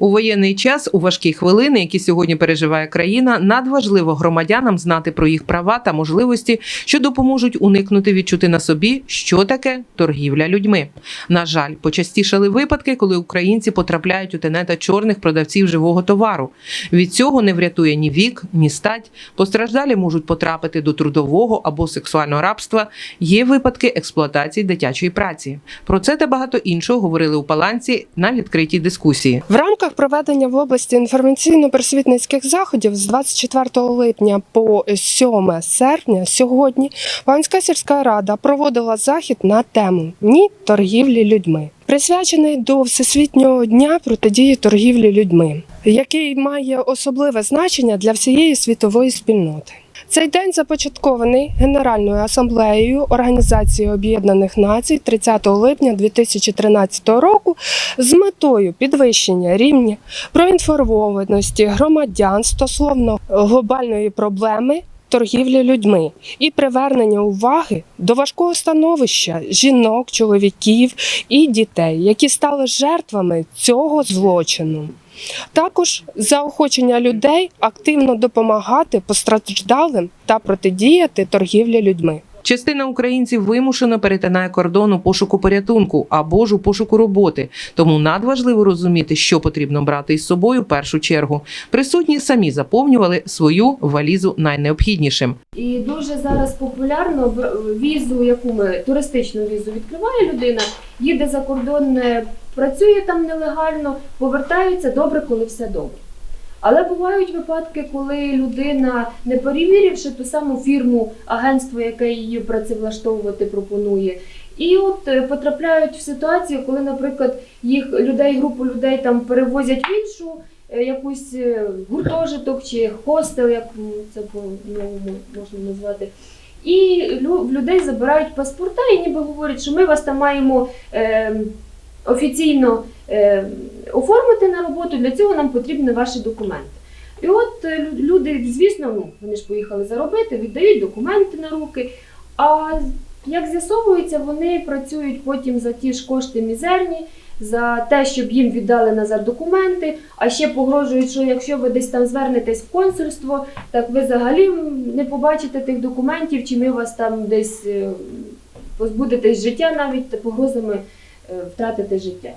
У воєнний час, у важкі хвилини, які сьогодні переживає країна, надважливо громадянам знати про їх права та можливості, що допоможуть уникнути відчути на собі, що таке торгівля людьми. На жаль, почастішали випадки, коли українці потрапляють у тенета чорних продавців живого товару. Від цього не врятує ні вік, ні стать. Постраждалі можуть потрапити до трудового або сексуального рабства. Є випадки експлуатації дитячої праці. Про це та багато іншого говорили у Паланці на відкритій дискусії. В рамках проведення в області інформаційно-просвітницьких заходів з 24 липня по 7 серпня сьогодні Ванська сільська рада проводила захід на тему Ні торгівлі людьми, присвячений до Всесвітнього дня протидії торгівлі людьми, який має особливе значення для всієї світової спільноти. Цей день започаткований Генеральною асамблеєю Організації Об'єднаних Націй 30 липня 2013 року з метою підвищення рівня проінформованості громадян стосовно глобальної проблеми торгівлі людьми і привернення уваги до важкого становища жінок, чоловіків і дітей, які стали жертвами цього злочину. Також заохочення людей активно допомагати постраждалим та протидіяти торгівлі людьми. Частина українців вимушено перетинає кордон у пошуку порятунку або ж у пошуку роботи. Тому надважливо розуміти, що потрібно брати із собою в першу чергу. Присутні самі заповнювали свою валізу найнеобхіднішим. І дуже зараз популярно в- візу, яку ми туристичну візу відкриває людина, їде за кордон, е, працює там нелегально, повертається добре, коли все добре. Але бувають випадки, коли людина, не перевіривши ту саму фірму, агентство, яке її працевлаштовувати пропонує, і от е, потрапляють в ситуацію, коли, наприклад, їх людей, групу людей там перевозять в іншу е, якусь е, гуртожиток чи хостел, як це по-новому можна назвати. І в людей забирають паспорта і ніби говорять, що ми вас там маємо е, офіційно е, оформити на роботу, для цього нам потрібні ваші документи. І от е, люди, звісно, ну, вони ж поїхали заробити, віддають документи на руки. А як з'ясовується, вони працюють потім за ті ж кошти мізерні, за те, щоб їм віддали назад документи, а ще погрожують, що якщо ви десь там звернетесь в консульство, так ви взагалі не побачите тих документів, чи ми вас там десь е, позбудетесь життя навіть погрозами втратити життя.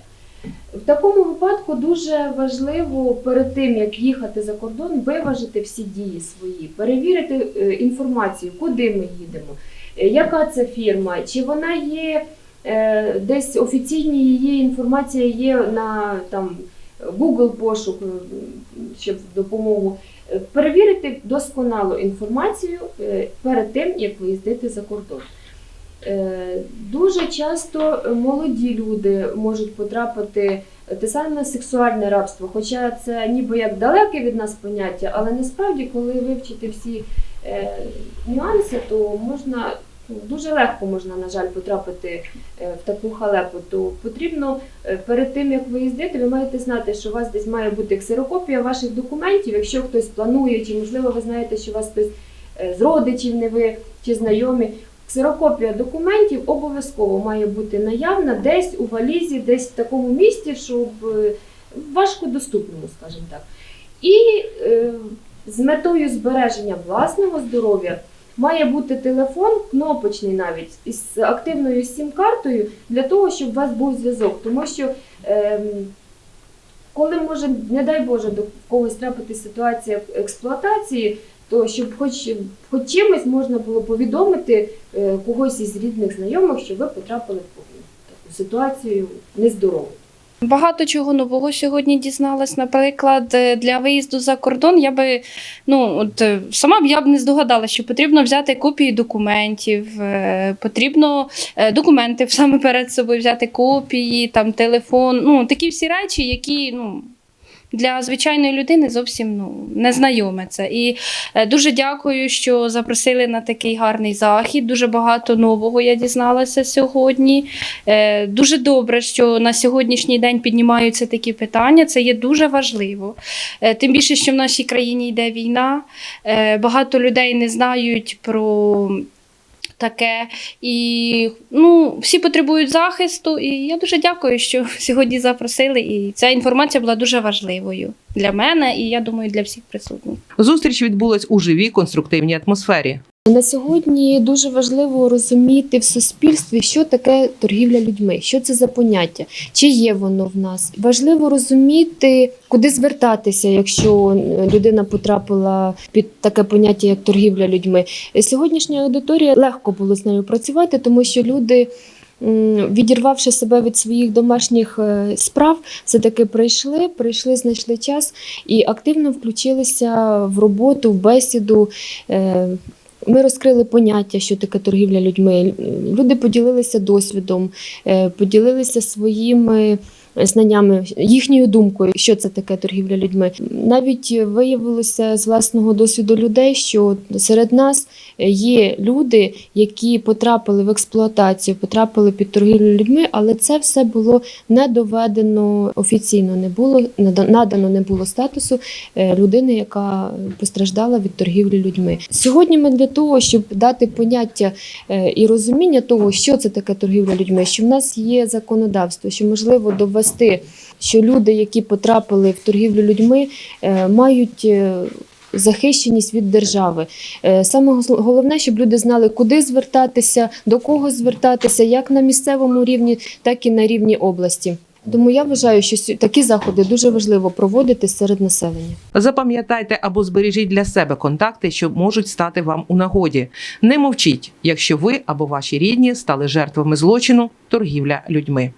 В такому випадку дуже важливо перед тим, як їхати за кордон, виважити всі дії свої, перевірити е, інформацію, куди ми їдемо, е, яка це фірма, чи вона є е, десь офіційні її інформація є на там Google пошук, е, щоб допомогу. Е, Перевірити досконало інформацію е, перед тим, як виїздити за кордон. Е, Дуже часто молоді люди можуть потрапити те саме сексуальне рабство, хоча це ніби як далеке від нас поняття, але насправді, коли вивчити всі е, нюанси, то можна ну, дуже легко можна, на жаль, потрапити е, в таку халепу. То потрібно перед тим, як виїздити, ви маєте знати, що у вас десь має бути ксерокопія ваших документів, якщо хтось планує, чи можливо ви знаєте, що у вас хтось з родичів, не ви чи знайомі. Ксерокопія документів обов'язково має бути наявна десь у валізі, десь в такому місці, щоб е, важкодоступному, скажімо так. І е, з метою збереження власного здоров'я має бути телефон, кнопочний навіть, із активною сім-картою, для того, щоб у вас був зв'язок. Тому що е, коли може, не дай Боже, до когось трапити ситуація експлуатації, то щоб хоч, хоч чимось можна було повідомити е, когось із рідних знайомих, що ви потрапили в таку ситуацію нездорову. Багато чого нового сьогодні дізналась. Наприклад, е, для виїзду за кордон я би ну от е, сама б я б не здогадалася, що потрібно взяти копії документів, потрібно документи саме перед собою взяти копії, там телефон. Ну такі всі речі, які ну. Для звичайної людини зовсім ну незнайоме це. І е, дуже дякую, що запросили на такий гарний захід. Дуже багато нового я дізналася сьогодні. Е, Дуже добре, що на сьогоднішній день піднімаються такі питання. Це є дуже важливо. Е, Тим більше, що в нашій країні йде війна. Багато людей не знають про таке. І ну, всі потребують захисту. І я дуже дякую, що сьогодні запросили. І ця інформація була дуже важливою для мене, і я думаю, для всіх присутніх. Зустріч відбулась у живій конструктивній атмосфері. На сьогодні дуже важливо розуміти в суспільстві, що таке торгівля людьми, що це за поняття, чи є воно в нас. Важливо розуміти, куди звертатися, якщо людина потрапила під таке поняття, як торгівля людьми. Сьогоднішня аудиторія легко було з нею працювати, тому що люди. Відірвавши себе від своїх домашніх е, справ, все таки прийшли, прийшли, знайшли час і активно включилися в роботу, в бесіду. Ми розкрили поняття, що таке торгівля людьми. Люди поділилися досвідом, е, поділилися своїми знаннями, їхньою думкою, що це таке торгівля людьми. Навіть виявилося з власного досвіду людей, що серед нас є люди, які потрапили в експлуатацію, потрапили під торгівлю людьми, але це все було не доведено офіційно, не було нада- надано не було статусу е, людини, яка постраждала від торгівлі людьми. Сьогодні ми для того, щоб дати поняття е, і розуміння того, що це таке торгівля людьми, що в нас є законодавство, що можливо довести, що люди, які потрапили в торгівлю людьми, е, мають. е, Захищеність від держави. Е, Саме головне, щоб люди знали, куди звертатися, до кого звертатися, як на місцевому рівні, так і на рівні області. Тому я вважаю, що такі заходи дуже важливо проводити серед населення. Запам'ятайте або збережіть для себе контакти, що можуть стати вам у нагоді. Не мовчіть, якщо ви або ваші рідні стали жертвами злочину торгівля людьми.